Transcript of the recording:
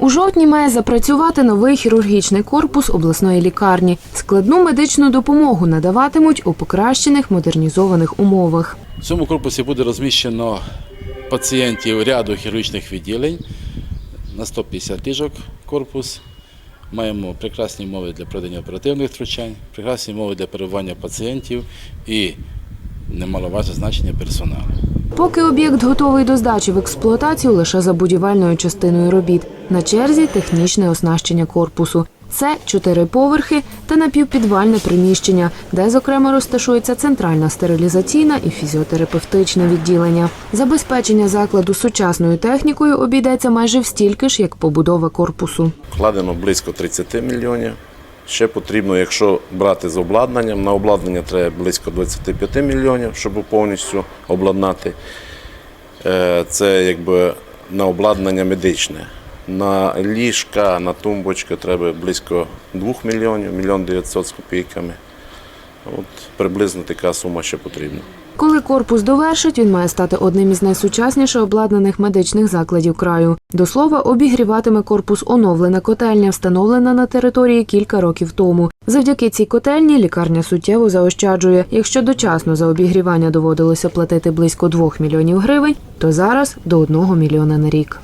У жовтні має запрацювати новий хірургічний корпус обласної лікарні. Складну медичну допомогу надаватимуть у покращених модернізованих умовах. В цьому корпусі буде розміщено пацієнтів ряду хірургічних відділень на 150 ліжок корпус. Маємо прекрасні умови для проведення оперативних втручань, прекрасні умови для перебування пацієнтів і немаловажне значення персоналу. Поки об'єкт готовий до здачі в експлуатацію лише за будівельною частиною робіт. На черзі технічне оснащення корпусу. Це чотири поверхи та напівпідвальне приміщення, де, зокрема, розташується центральна стерилізаційна і фізіотерапевтичне відділення. Забезпечення закладу сучасною технікою обійдеться майже в стільки ж, як побудова корпусу. Вкладено близько 30 мільйонів. Ще потрібно, якщо брати з обладнанням, на обладнання треба близько 25 мільйонів, щоб повністю обладнати. Е, Це якби на обладнання медичне. На ліжка, на тумбочки треба близько 2 мільйонів, мільйон 900 з копійками. От приблизно така сума ще потрібна. Коли корпус довершить, він має стати одним із найсучасніше обладнаних медичних закладів краю. До слова, обігріватиме корпус оновлена котельня, встановлена на території кілька років тому. Завдяки цій котельні лікарня суттєво заощаджує. Якщо дочасно за обігрівання доводилося платити близько 2 мільйонів гривень, то зараз до 1 мільйона на рік.